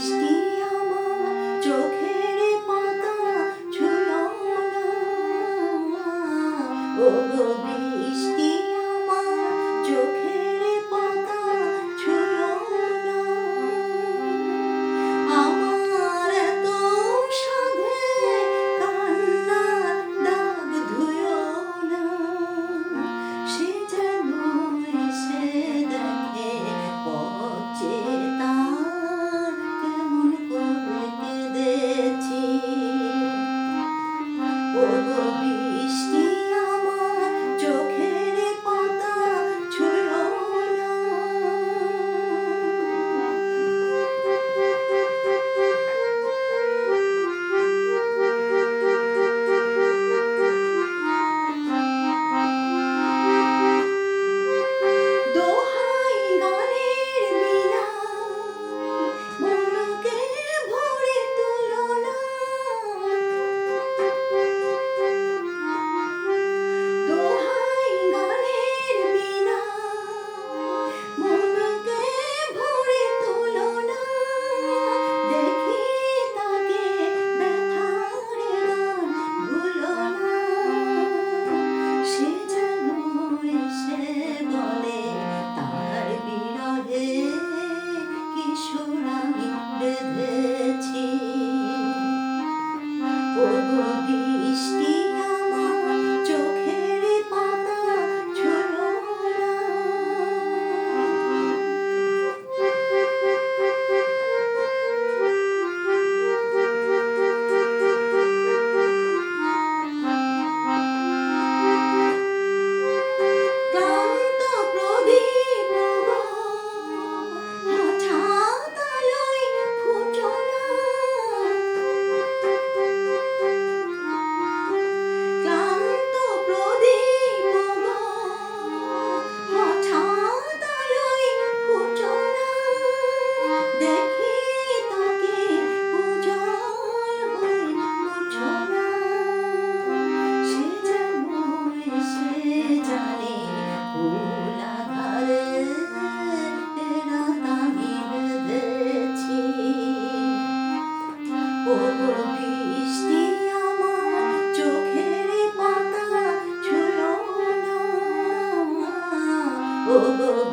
বৃষ্টি আমার চোখের পাতা ছুঁয় না। ও Oh, Oh,